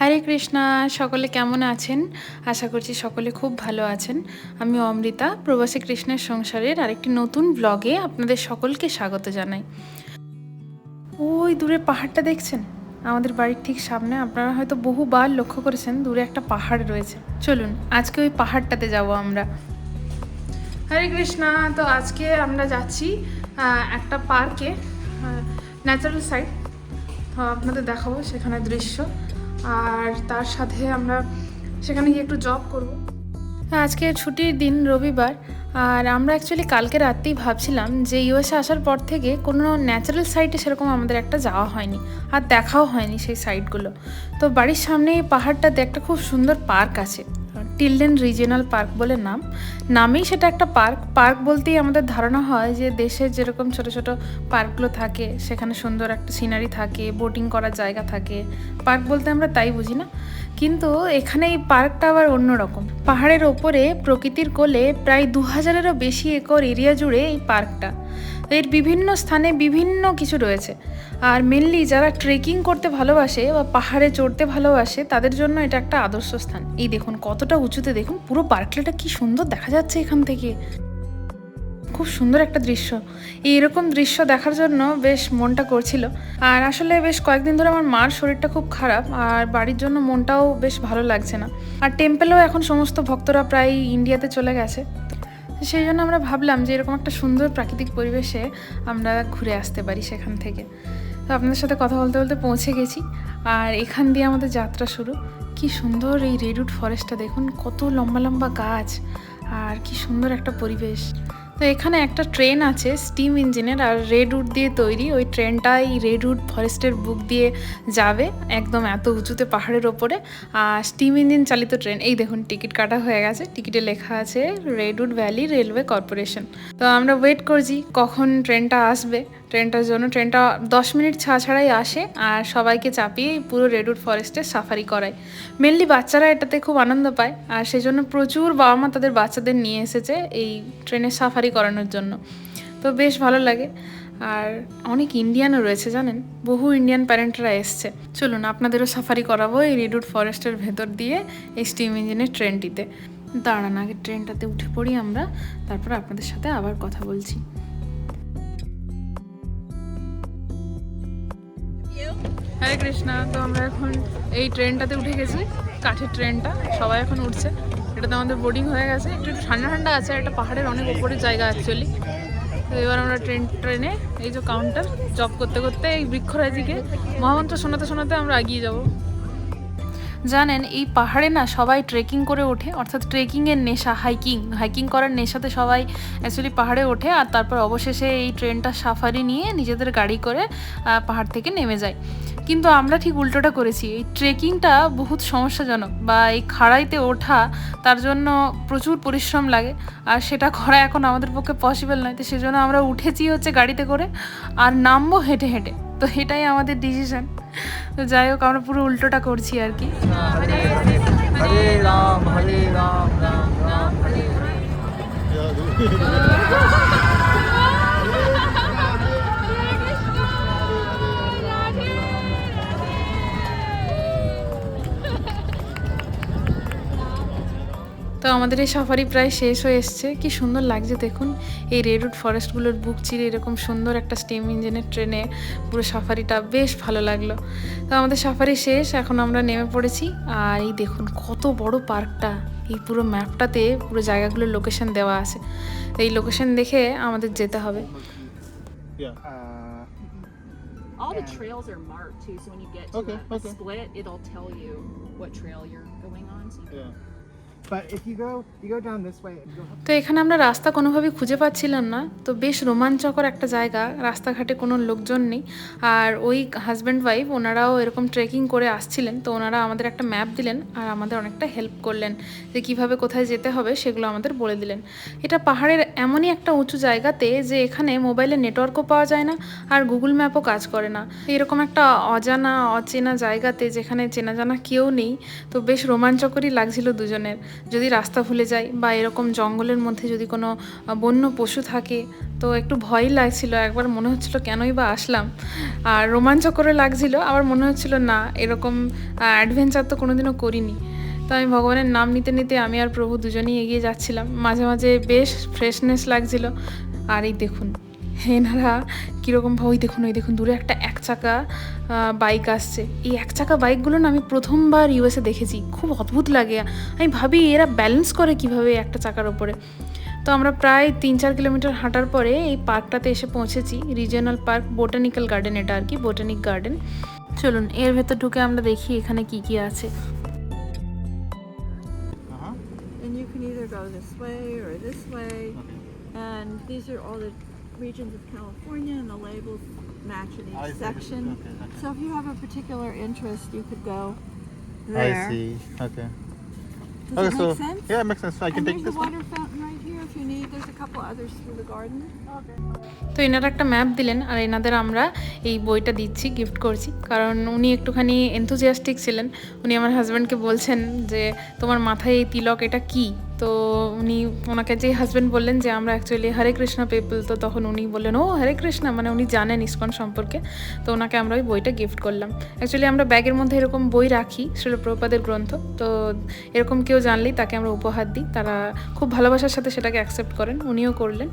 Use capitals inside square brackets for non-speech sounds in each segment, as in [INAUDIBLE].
হরে কৃষ্ণা, সকলে কেমন আছেন? আশা করছি সকলে খুব ভালো আছেন। আমি অমৃতা, প্রবাসী কৃষ্ণের সংসারের আরেকটি নতুন ব্লগে আপনাদের সকলকে স্বাগত জানাই। ওই দূরে পাহাড়টা দেখছেন? আমাদের বাড়ির ঠিক সামনে, আপনারা হয়তো বহুবার লক্ষ্য করেছেন, দূরে একটা পাহাড় রয়েছে। চলুন, আজকে ওই পাহাড়টাতে যাব আমরা। হরে কৃষ্ণা, তো আজকে আমরা যাচ্ছি একটা পার্কে ন্যাচারাল সাইড আপনাদের দেখাবো সেখানে দৃশ্য। আর তার সাথে আমরা সেখানে গিয়ে একটু জব করব। আজকে ছুটির দিন রবিবার, আর আমরা অ্যাকচুয়ালি কালকে রাত্রেই ভাবছিলাম যে ইউএসএ আসার পর থেকে কোনো ন্যাচারাল সাইটে সেরকম আমাদের একটা যাওয়া হয়নি, আর দেখাও হয়নি সেই সাইটগুলো তো বাড়ির সামনে এই পাহাড়টাতে একটা খুব সুন্দর পার্ক আছে। টিলডেন রিজিয়নাল পার্ক বলে নাম। নামেই সেটা একটা পার্ক। পার্ক বলতেই আমাদের ধারণা হয় যে দেশের যেরকম ছোট ছোট পার্কগুলো থাকে, সেখানে সুন্দর একটা সিনারি থাকে, বোটিং করার জায়গা থাকে। পার্ক বলতে আমরা তাই বুঝি না। কিন্তু এখানে এই পার্কটা আবার অন্যরকম পাহাড়ের ওপরে প্রকৃতির কোলে প্রায় দু হাজারেরও বেশি একর এরিয়া জুড়ে এই পার্কটা। এর বিভিন্ন স্থানে বিভিন্ন কিছু রয়েছে। আর মেনলি যারা ট্রেকিং করতে ভালোবাসে বা পাহাড়ে চড়তে ভালোবাসে, তাদের জন্য এটা একটা আদর্শ স্থান। এই দেখুন, কতটা উঁচুতে দেখুন, পুরো পার্কলেটা কি সুন্দর দেখা যাচ্ছে এখান থেকে। খুব সুন্দর একটা দৃশ্য। এইরকম দৃশ্য দেখার জন্য বেশ মনটা করছিল। আর আসলে বেশ কয়েকদিন ধরে আমার মার শরীরটা খুব খারাপ, আর বাড়ির জন্য মনটাও বেশ ভালো লাগছে না। আর টেম্পেলেও এখন সমস্ত ভক্তরা প্রায় ইন্ডিয়াতে চলে গেছে। সেই জন্য আমরা ভাবলাম যে এরকম একটা সুন্দর প্রাকৃতিক পরিবেশে আমরা ঘুরে আসতে পারি সেখান থেকে। তো আপনাদের সাথে কথা বলতে বলতে পৌঁছে গেছি। আর এখান দিয়ে আমাদের যাত্রা শুরু। কি সুন্দর এই রেডউড ফরেস্টটা দেখুন, কত লম্বা লম্বা গাছ। আর কি সুন্দর একটা পরিবেশ। তো এখানে একটা ট্রেন আছে স্টিম ইঞ্জিনের আর রেড উড দিয়ে তৈরি। ওই ট্রেনটাই রেড উড ফরেস্টের বুক দিয়ে যাবে একদম এত উঁচুতে পাহাড়ের ওপরে। আর স্টিম ইঞ্জিন চালিত ট্রেন, এই দেখুন, টিকিট কাটা হয়ে গেছে। টিকিটে লেখা আছে Red Wood Valley Railway Corporation তো আমরা ওয়েট করছি, কখন ট্রেনটা আসবে। ট্রেনটার জন্য। ট্রেনটা দশ মিনিট ছাড়া ছাড়াই আসে আর সবাইকে চাপিয়ে পুরো রেডউড ফরেস্টে সাফারি করায়। মেনলি বাচ্চারা এটাতে খুব আনন্দ পায় আর সেই জন্য প্রচুর বাবা মা তাদের বাচ্চাদের নিয়ে এসেছে এই ট্রেনে সাফারি করানোর জন্য। তো বেশ ভালো লাগে। আর অনেক ইন্ডিয়ানও রয়েছে জানেন? বহু ইন্ডিয়ান প্যারেন্টরা এসছে। চলুন, আপনাদেরও সাফারি করাবো এই রেডউড ফরেস্টের ভেতর দিয়ে এই স্টিম ইঞ্জিনের ট্রেনটিতে দাঁড়ান, আগে ট্রেনটাতে উঠে পড়ি আমরা। তারপর আপনাদের সাথে আবার কথা বলছি। হরে কৃষ্ণা, তো আমরা এখন এই ট্রেনটাতে উঠে গেছি, কাঠের ট্রেনটা, সবাই এখন উঠছে। এটা তো আমাদের বোর্ডিং হয়ে গেছে, একটু ঠান্ডা ঠান্ডা আছে এটা পাহাড়ের অনেক উপরের জায়গা অ্যাকচুয়ালি তো এবার আমরা ট্রেন, ট্রেনে এই যে কাউন্টার জব করতে করতে এই বৃক্ষরাজিকে, মহামন্ত্র শোনাতে শোনাতে আমরা এগিয়ে যাব। জানেন, এই পাহাড়ে না সবাই ট্রেকিং করে ওঠে, অর্থাৎ ট্রেকিংয়ের নেশা হাইকিং হাইকিং করার নেশাতে সবাই অ্যাকচুয়ালি পাহাড়ে ওঠে আর তারপর অবশেষে এই ট্রেনটা সাফারি নিয়ে নিজেদের গাড়ি করে পাহাড় থেকে নেমে যায়। কিন্তু আমরা ঠিক উল্টোটা করেছি, এই ট্রেকিংটা বহুত সমস্যাজনক বা এই খাড়াইতে ওঠা তার জন্য প্রচুর পরিশ্রম লাগে আর সেটা করা এখন আমাদের পক্ষে পসিবল নয়। তো সেজন্য আমরা উঠেছি হচ্ছে গাড়িতে করে আর নামবো হেঁটে হেঁটে। তো এটাই আমাদের ডিসিশন তো যাই হোক আমরা পুরো উল্টোটা করছি আর কি। রাম রাম রাম। তো আমাদের এই সাফারি প্রায় শেষ হয়ে এসছে কি সুন্দর লাগছে দেখুন এই রেডউড ফরেস্টগুলোর বুক চিরে এরকম সুন্দর একটা স্টিম ইঞ্জিনের ট্রেনে পুরো সাফারিটা বেশ ভালো লাগল তো আমাদের সাফারি শেষ এখন আমরা নেমে পড়েছি আর এই দেখুন কত বড় পার্কটা এই পুরো ম্যাপটাতে পুরো জায়গাগুলোর লোকেশন দেওয়া আছে তো এই লোকেশন দেখে আমাদের যেতে হবে All the trails are marked too, so when you get to Okay, a, a okay. split, it'll tell you what trail you're going on. So you yeah. তো এখানে আমরা রাস্তা কোনোভাবেই খুঁজে পাচ্ছিলাম না। তো বেশ রোমাঞ্চকর একটা জায়গা, রাস্তাঘাটে কোনো লোকজন নেই। আর ওই হাজব্যান্ড ওয়াইফ ওনারাও এরকম ট্রেকিং করে আসছিলেন। তো ওনারা আমাদের একটা ম্যাপ দিলেন আর আমাদের অনেকটা হেল্প করলেন যে কীভাবে কোথায় যেতে হবে সেগুলো আমাদের বলে দিলেন। এটা পাহাড়ের এমনই একটা উঁচু জায়গাতে যে এখানে মোবাইলে নেটওয়ার্কও পাওয়া যায় না আর গুগল ম্যাপও কাজ করে না। এরকম একটা অজানা, অচেনা জায়গাতে যেখানে চেনা জানা কেউ নেই। তো বেশ রোমাঞ্চকরই লাগছিল দুজনের। যদি রাস্তা ভুলে যাই বা এরকম জঙ্গলের মধ্যে যদি কোনো বন্য পশু থাকে, তো একটু ভয়ই লাগছিল, একবার মনে হচ্ছিল কেনই বা আসলাম। আর রোমাঞ্চকর লাগছিল, আবার মনে হচ্ছিল না, এরকম অ্যাডভেঞ্চার তো কোনোদিনও করিনি। তো আমি ভগবানের নাম নিতে নিতে আমি আর প্রভু দুজনেই এগিয়ে যাচ্ছিলাম। মাঝে মাঝে বেশ ফ্রেশনেস লাগছিল। আর এই দেখুন এনারা কীরকম ওই দেখুন ওই দেখুন দূরে একটা এক চাকা বাইক আসছে। এই এক চাকা বাইকগুলো না আমি প্রথমবার ইউএসএ দেখেছি খুব অদ্ভুত লাগে। আমি ভাবি এরা ব্যালেন্স করে কীভাবে একটা চাকার ওপরে। তো আমরা প্রায় তিন চার কিলোমিটার হাঁটার পরে এই পার্কটাতে এসে পৌঁছেছি রিজিয়নাল পার্ক বোটানিক্যাল গার্ডেন এটা আর কি বোটানিক গার্ডেন চলুন এর ভেতর ঢুকে আমরা দেখি এখানে কি কি আছে। And you can either go this way or this way. And these are all the regions of California, and the labels match in each I see. section. Okay, okay. So if you have a particular interest, you could go there. I see. Okay. Does okay, it so sense? yeah, it makes sense. I can and take there's this a one. water fountain right here if you need. তো এনারা একটা map দিলেন, আর এনাদের আমরা এই বইটা দিচ্ছি gift করছি। কারণ উনি একটুখানি এনথুজিয়াস্টিক ছিলেন। উনি আমার হাজব্যান্ডকে বলছেন যে, তোমার মাথায় এই তিলক, এটা কি? তো উনি ওনাকে যে হাজব্যান্ড বললেন যে, আমরা অ্যাকচুয়ালি হরে কৃষ্ণ পিপল তো তখন উনি বললেন, ও, হরে কৃষ্ণ। মানে উনি জানেন ইস্কন সম্পর্কে। তো ওনাকে আমরা ওই বইটা গিফট করলাম। অ্যাকচুয়ালি আমরা ব্যাগের মধ্যে এরকম বই রাখি শিলপ্রপাদের গ্রন্থ। তো এরকম কেউ জানলেই তাকে আমরা উপহার দিই। তারা খুব ভালোবাসার সাথে সেটাকে অ্যাকসেপ্ট করেন, উনিও করলেন।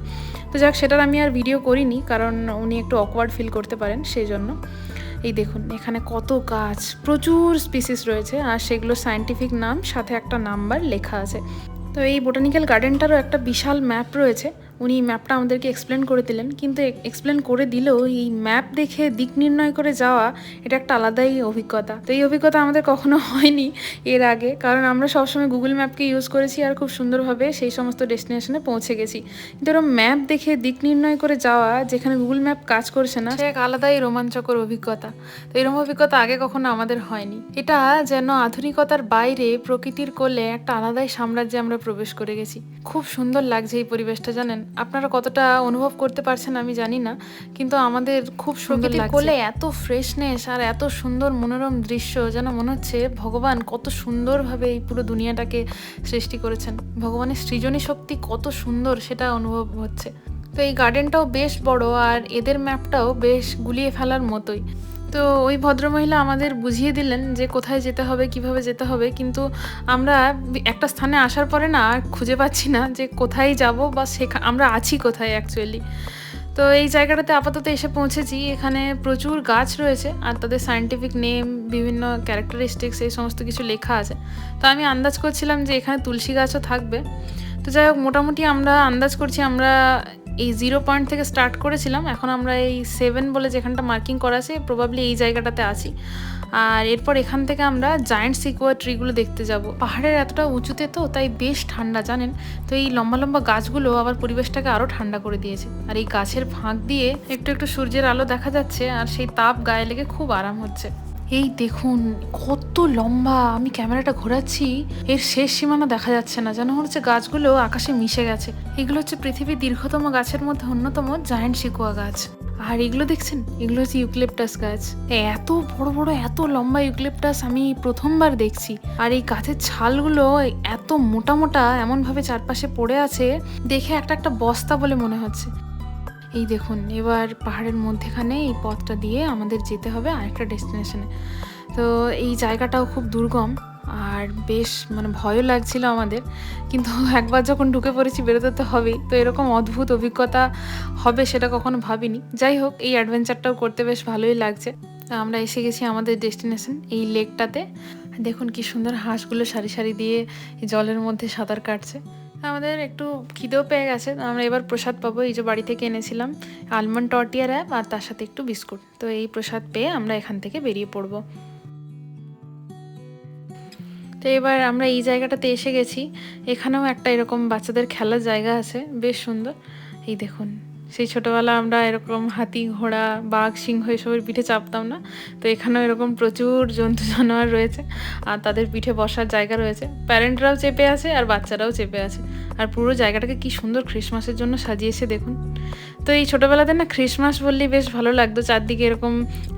তো যাক, সেটার আমি আর ভিডিও করিনি, কারণ উনি একটু অকওয়ার্ড ফিল করতে পারেন, সেই জন্য। এই দেখুন, এখানে কত গাছ, প্রচুর স্পিসিস রয়েছে, আর সেগুলো সায়েন্টিফিক নাম, সাথে একটা নাম্বার লেখা আছে। তো এই বোটানিক্যাল গার্ডেনটারও একটা বিশাল ম্যাপ রয়েছে উনি ম্যাপটা আমাদেরকে এক্সপ্লেন করে দিলেন, কিন্তু এক্সপ্লেন করে দিলেও এই ম্যাপ দেখে দিক নির্ণয় করে যাওয়া, এটা একটা আলাদাই অভিজ্ঞতা। তো এই অভিজ্ঞতা আমাদের কখনো [LAUGHS] হয়নি এর আগে, কারণ আমরা সবসময় গুগল ম্যাপকে ইউজ করেছি আর খুব সুন্দরভাবে সেই সমস্ত ডেস্টিনেশনে পৌঁছে গেছি। কিন্তু এরকম ম্যাপ দেখে দিক নির্ণয় করে যাওয়া, যেখানে গুগল ম্যাপ কাজ করছে না, সে এক আলাদাই রোমাঞ্চকর অভিজ্ঞতা। তো এরকম অভিজ্ঞতা আগে কখনো আমাদের হয়নি। এটা যেন আধুনিকতার বাইরে প্রকৃতির কোলে একটা আলাদাই সাম্রাজ্যে আমরা প্রবেশ করে গেছি। খুব সুন্দর লাগছে এই পরিবেশটা, জানেন? আপনারা কতটা অনুভব করতে পারছেন আমি জানি না কিন্তু আমাদের খুব সুন্দর কোলে এত ফ্রেশনেস আর এত সুন্দর মনোরম দৃশ্য যেন মনে হচ্ছে ভগবান কত সুন্দরভাবে এই পুরো দুনিয়াটাকে সৃষ্টি করেছেন। ভগবানের সৃজনী শক্তি কত সুন্দর সেটা অনুভব হচ্ছে। তো এই গার্ডেনটাও বেশ বড় আর এদের ম্যাপটাও বেশ গুলিয়ে ফেলার মতোই। তো ওই ভদ্রমহিলা আমাদের বুঝিয়ে দিলেন যে কোথায় যেতে হবে, কীভাবে যেতে হবে। কিন্তু আমরা একটা স্থানে আসার পরে না খুঁজে পাচ্ছি না যে কোথায় যাব বা সেখা, আমরা আছি কোথায় অ্যাকচুয়ালি তো এই জায়গাটাতে আপাতত এসে পৌঁছেছি। এখানে প্রচুর গাছ রয়েছে আর তাদের সায়েন্টিফিক নেম বিভিন্ন ক্যারেক্টারিস্টিক্স এই সমস্ত কিছু লেখা আছে। তো আমি আন্দাজ করছিলাম যে এখানে তুলসী গাছও থাকবে। তো যাই হোক, মোটামুটি আমরা আন্দাজ করছি, আমরা এই জিরো পয়েন্ট থেকে স্টার্ট করেছিলাম, এখন আমরা এই সেভেন বলে যেখানটা মার্কিং করা আছে প্রবাবলি এই জায়গাটাতে আছি। আর এরপর এখান থেকে আমরা জায়েন্ট সিকুয়ার ট্রিগুলো দেখতে যাব। পাহাড়ের এতটা উঁচুতে তো, তাই বেশ ঠান্ডা, জানেন? তো এই লম্বা লম্বা গাছগুলো আবার পরিবেশটাকে আরও ঠান্ডা করে দিয়েছে। আর এই গাছের ফাঁক দিয়ে একটু একটু সূর্যের আলো দেখা যাচ্ছে, আর সেই তাপ গায়ে লেগে খুব আরাম হচ্ছে। এই দেখুন, কত লম্বা, আমি ক্যামেরাটা ঘোরাচ্ছি, এর শেষ সীমানা দেখা যাচ্ছে না। যেন হচ্ছে গাছগুলো আকাশে মিশে গেছে। এগুলো হচ্ছে পৃথিবীর দীর্ঘতম গাছের মধ্যে অন্যতম জায়ান্ট শিকোয়া গাছ। আর এগুলো দেখছেন? এগুলো হচ্ছে ইউক্লিপটাস গাছ। এত বড় বড়, এত লম্বা ইউক্লিপটাস আমি প্রথমবার দেখছি। আর এই গাছের ছালগুলো এত মোটা মোটা, এমনভাবে চারপাশে পড়ে আছে, দেখে একটা একটা বস্তা বলে মনে হচ্ছে। এই দেখুন, এবার পাহাড়ের মধ্যেখানে এই পথটা দিয়ে আমাদের যেতে হবে আরেকটা ডেস্টিনেশনে। তো এই জায়গাটাও খুব দুর্গম আর বেশ মানে ভয়ও লাগছিল আমাদের। কিন্তু [LAUGHS] একবার যখন ঢুকে পড়েছি বেরোতে তো হবেই। তো এরকম অদ্ভুত অভিজ্ঞতা হবে সেটা কখনো ভাবিনি। যাই হোক, এই অ্যাডভেঞ্চারটাও করতে বেশ ভালোই লাগছে। আমরা এসে গেছি আমাদের ডেস্টিনেশন, এই লেকটাতে। দেখুন কি সুন্দর হাঁসগুলো সারি সারি দিয়ে জলের মধ্যে সাঁতার কাটছে। আমাদের একটু খিদেও পেয়ে গেছে। আমরা এবার প্রসাদ পাবো, এই যে বাড়ি থেকে এনেছিলাম আলমন্ড টর্টিয়ার অ্যাপ আর তার সাথে একটু বিস্কুট। তো এই প্রসাদ পেয়ে আমরা এখান থেকে বেরিয়ে পড়ব। তো এবার আমরা এই জায়গাটাতে এসে গেছি। এখানেও একটা এরকম বাচ্চাদের খেলার জায়গা আছে, বেশ সুন্দর। এই দেখুন। সেই ছোটোবেলা আমরা এরকম হাতি, ঘোড়া, বাঘ, সিংহ এসবের পিঠে চাপতাম না। তো এখানেও এরকম প্রচুর জন্তু জানোয়ার রয়েছে আর তাদের পিঠে বসার জায়গা রয়েছে। প্যারেন্টরাও চেপে আছে আর বাচ্চারাও চেপে আছে। আর পুরো জায়গাটাকে কি সুন্দর খ্রিসমাসের জন্য সাজিয়েছে দেখুন। তো এই ছোটোবেলাতে না খ্রিসমাস বললেই বেশ ভালো লাগতো। চারদিকে এরকম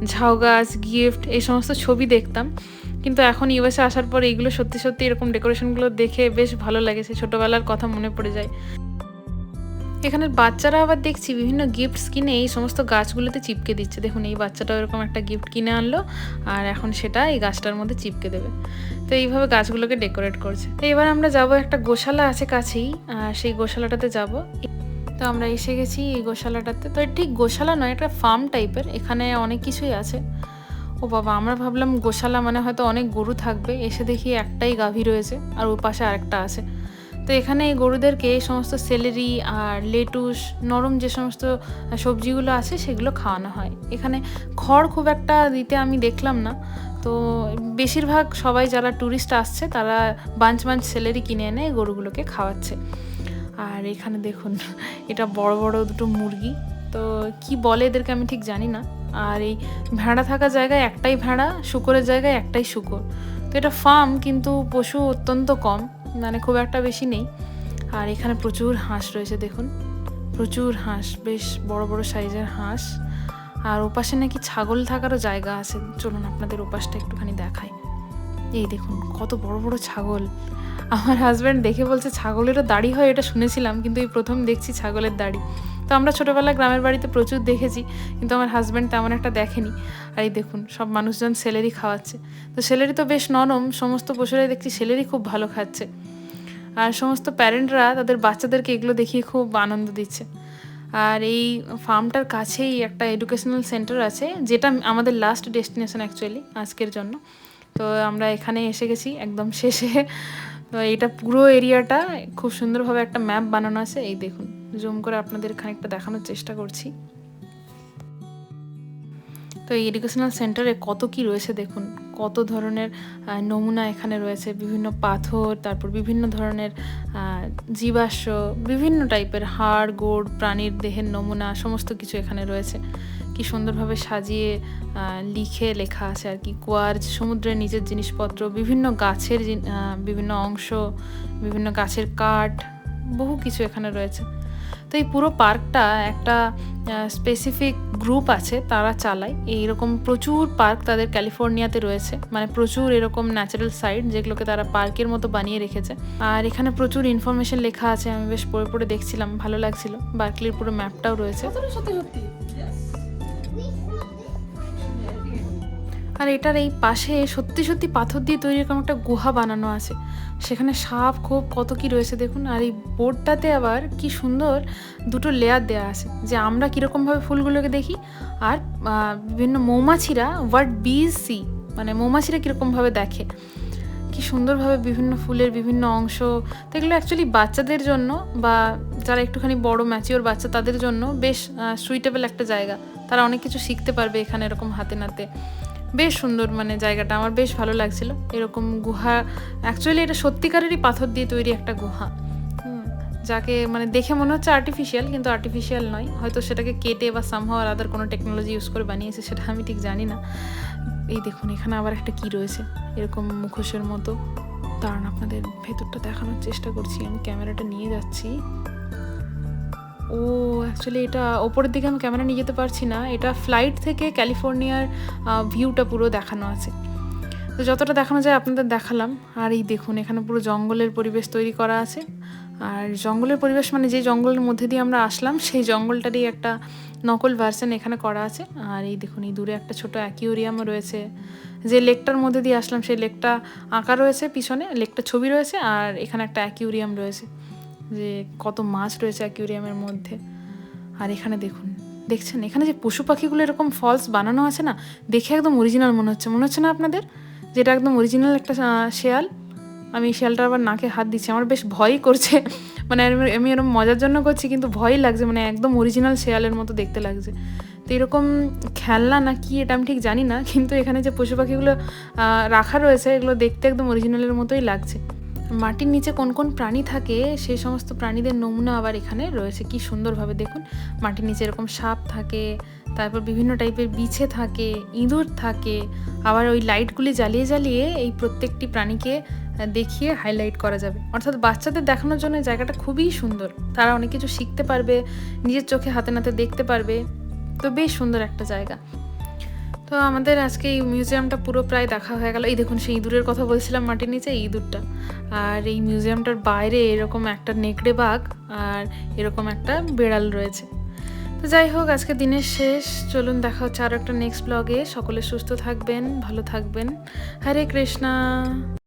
ঝাউ গাছ গিফট এই সমস্ত ছবি দেখতাম। কিন্তু এখন ইউএসএ আসার পর এইগুলো সত্যি সত্যি এরকম ডেকোরেশনগুলো দেখে বেশ ভালো লাগে। সেই ছোটোবেলার কথা মনে পড়ে যায়। এখানের বাচ্চারা আবার দেখছি বিভিন্ন গিফটস কিনে এই সমস্ত গাছগুলোতে চিপকে দিচ্ছে। দেখুন, এই বাচ্চাটাও এরকম একটা গিফট কিনে আনলো আর এখন সেটা এই গাছটার মধ্যে চিপকে দেবে। তো এইভাবে গাছগুলোকে ডেকোরেট করছে। তো এবার আমরা যাব একটা গোশালা আছে কাছেই সেই গোশালাটাতে যাব। তো আমরা এসে গেছি এই গোশালাটাতে। তো ঠিক গোশালা নয়, একটা ফার্ম টাইপের এখানে অনেক কিছুই আছে। ও বাবা, আমরা ভাবলাম গোশালা মানে হয়তো অনেক গরু থাকবে। এসে দেখি একটাই গাভী রয়েছে আর ওর পাশে আরেকটা আছে। তো এখানে গরুদেরকে এই সমস্ত সেলেরি আর লেটুস, নরম যে সমস্ত সবজিগুলো আছে সেগুলো খাওয়ানো হয়। এখানে খড় খুব একটা দিতে আমি দেখলাম না। তো বেশিরভাগ সবাই যারা ট্যুরিস্ট আসছে, তারা বাঞ্চ বাঞ্চ সেলেরি কিনে এনে গরুগুলোকে খাওয়াচ্ছে। আর এখানে দেখুন, এটা বড় বড় দুটো মুরগি। তো কি বলে এদেরকে আমি ঠিক জানি না। আর এই ভেড়া থাকা জায়গায় একটাই ভেড়া, শুকরের জায়গায় একটাই শুকর। তো এটা ফার্ম কিন্তু পশু অত্যন্ত কম। মানে খুব একটা বেশি নেই। আর এখানে প্রচুর হাঁস রয়েছে, দেখুন। প্রচুর হাঁস, বেশ বড় বড় সাইজের হাঁস। আর ওপাশে নাকি ছাগল থাকারও জায়গা আছে। চলুন আপনাদের ওপাশটা একটুখানি দেখাই। এই দেখুন, কত বড় বড় ছাগল। আমার হাজব্যান্ড দেখে বলছে, ছাগলেরও দাড়ি হয়, এটা শুনেছিলাম, কিন্তু এই প্রথম দেখছি ছাগলের দাড়ি। আমরা ছোটোবেলায় গ্রামের বাড়িতে প্রচুর দেখেছি, কিন্তু আমার হাজব্যান্ড তেমন একটা দেখেনি। আর এই দেখুন, সব মানুষজন সেলেরি খাওয়াচ্ছে। তো সেলেরি তো বেশ নরম, সমস্ত পশুরাই দেখছি সেলেরি খুব ভালো খাচ্ছে। আর সমস্ত প্যারেন্টরা তাদের বাচ্চাদেরকে এগুলো দেখিয়ে খুব আনন্দ দিচ্ছে। আর এই ফার্মটার কাছেই একটা এডুকেশনাল সেন্টার আছে, যেটা আমাদের লাস্ট ডেস্টিনেশন অ্যাকচুয়ালি আজকের জন্য। তো আমরা এখানে এসে গেছি, একদম শেষে। তো এটা পুরো এরিয়াটা খুব সুন্দরভাবে একটা ম্যাপ বানানো আছে। এই দেখুন, জুম করে আপনাদের খানিকটা দেখানোর চেষ্টা করছি। তো এই এডুকেশনাল সেন্টারে কত কি রয়েছে দেখুন, কত ধরনের নমুনা এখানে রয়েছে, বিভিন্ন পাথর, তারপর বিভিন্ন ধরনের জীবাশ্ম, বিভিন্ন টাইপের হাড়, গোড়, প্রাণীর দেহের নমুনা, সমস্ত কিছু এখানে রয়েছে। কি সুন্দরভাবে সাজিয়ে লিখে লেখা আছে আর কি। কোয়ার্জ সমুদ্রের নিচের জিনিসপত্র, বিভিন্ন গাছের বিভিন্ন অংশ, বিভিন্ন গাছের কাঠ, বহু কিছু এখানে রয়েছে। তো এই পুরো পার্কটা একটা স্পেসিফিক গ্রুপ আছে, তারা চালায়। এইরকম প্রচুর পার্ক তাদের ক্যালিফোর্নিয়াতে রয়েছে। মানে প্রচুর এরকম ন্যাচারাল সাইট যেগুলোকে তারা পার্কের মতো বানিয়ে রেখেছে। আর এখানে প্রচুর ইনফরমেশন লেখা আছে, আমি বেশ পড়ে পড়ে দেখছিলাম, ভালো লাগছিল। বার্কলির পুরো ম্যাপটাও রয়েছে। আর এটার এই পাশে সত্যি সত্যি পাথর দিয়ে তৈরি এরকম একটা গুহা বানানো আছে। সেখানে সাপ খুব কত কি রয়েছে দেখুন। আর এই বোর্ডটাতে আবার কি সুন্দর দুটো লেয়ার দেওয়া আছে, যে আমরা কীরকমভাবে ফুলগুলোকে দেখি। আর বিভিন্ন মৌমাছিরা ওয়ার্ড বিজ সি মানে মৌমাছিরা কীরকমভাবে দেখে। কি সুন্দরভাবে বিভিন্ন ফুলের বিভিন্ন অংশ। তো এগুলো অ্যাকচুয়ালি বাচ্চাদের জন্য বা যারা একটুখানি বড় ম্যাচিওর বাচ্চা, তাদের জন্য বেশ সুইটেবল একটা জায়গা। তারা অনেক কিছু শিখতে পারবে এখানে এরকম হাতে নাতে। বেশ সুন্দর মানে জায়গাটা, আমার বেশ ভালো লাগছিল। এরকম গুহা অ্যাকচুয়ালি এটা সত্যিকারেরই পাথর দিয়ে তৈরি একটা গুহা। যাকে মানে দেখে মনে হচ্ছে আর্টিফিশিয়াল কিন্তু আর্টিফিশিয়াল নয়। হয়তো সেটাকে কেটে বা সামহাও আর আদার কোনো টেকনোলজি ইউজ করে বানিয়েছে, সেটা আমি ঠিক জানি না। এই দেখুন, এখানে আবার একটা কি রয়েছে? এরকম মুখোশের মতো। দাঁড়ান, আপনাদের ভেতরটা দেখানোর চেষ্টা করছি। আমি ক্যামেরাটা নিয়ে যাচ্ছি। ও অ্যাকচুয়ালি এটা ওপরের দিকে আমি ক্যামেরা নিয়ে যেতে পারছি না। এটা ফ্লাইট থেকে ক্যালিফোর্নিয়ার ভিউটা পুরো দেখানো আছে। তো যতটা দেখানো যায় আপনাদের দেখালাম। আর এই দেখুন, এখানে পুরো জঙ্গলের পরিবেশ তৈরি করা আছে। আর জঙ্গলের পরিবেশ মানে যে জঙ্গলের মধ্যে দিয়ে আমরা আসলাম, সেই জঙ্গলটারই একটা নকল ভার্সন এখানে করা আছে। আর এই দেখুন, এই দূরে একটা ছোট অ্যাকিউরিয়ামও রয়েছে। যে লেকটার মধ্যে দিয়ে আসলাম, সেই লেকটা আঁকা রয়েছে পিছনে লেকটা ছবি রয়েছে, আর এখানে একটা অ্যাকিউরিয়াম রয়েছে। যে কত মাছ রয়েছে অ্যাকিউরিয়ামের মধ্যে। আর এখানে দেখুন, দেখছেন? এখানে যে পশু পাখিগুলো এরকম ফলস বানানো আছে না, দেখে একদম অরিজিনাল মনে হচ্ছে। মনে হচ্ছে না আপনাদের? যেটা একদম অরিজিনাল একটা শেয়াল? আমি এই শেয়ালটার আবার নাকে হাত দিচ্ছি। আমার বেশ ভয়ই করছে। [LAUGHS] মানে আমি এরকম মজার জন্য করছি, কিন্তু ভয়ই লাগছে। মানে একদম অরিজিনাল শেয়ালের মতো দেখতে লাগছে। তো এরকম খেলনা না কি এটা আমি ঠিক জানি না, কিন্তু এখানে যে পশু পাখিগুলো রাখা রয়েছে, এগুলো দেখতে একদম অরিজিনালের মতোই লাগছে। মাটির নিচে কোন কোন প্রাণী থাকে, সেই সমস্ত প্রাণীদের নমুনা আবার এখানে রয়েছে। কি সুন্দরভাবে দেখুন, মাটির নিচে এরকম সাপ থাকে, তারপর বিভিন্ন টাইপের বিছে থাকে, ইঁদুর থাকে, আবার ওই লাইটগুলি জ্বালিয়ে জ্বালিয়ে এই প্রত্যেকটি প্রাণীকে দেখিয়ে হাইলাইট করা যাবে। অর্থাৎ বাচ্চাদের দেখানোর জন্য জায়গাটা খুবই সুন্দর। তারা অনেক কিছু শিখতে পারবে, নিজের চোখে হাতে নাতে দেখতে পারবে। তো বেশ সুন্দর একটা জায়গা। তো আমাদের আজকে এই মিউজিয়ামটা পুরো প্রায় দেখা হয়ে গেল। এই দেখুন, সেই ইঁদুরের কথা বলছিলাম মাটির নিচে, এই ইঁদুরটা। আর এই মিউজিয়ামটার বাইরে এরকম একটা নেকড়ে বাঘ আর এরকম একটা বেড়াল রয়েছে। তো যাই হোক আজকে দিনের শেষ। চলুন দেখা হচ্ছে আরও একটা নেক্সট ব্লগে সকলে সুস্থ থাকবেন, ভালো থাকবেন। হরে কৃষ্ণা।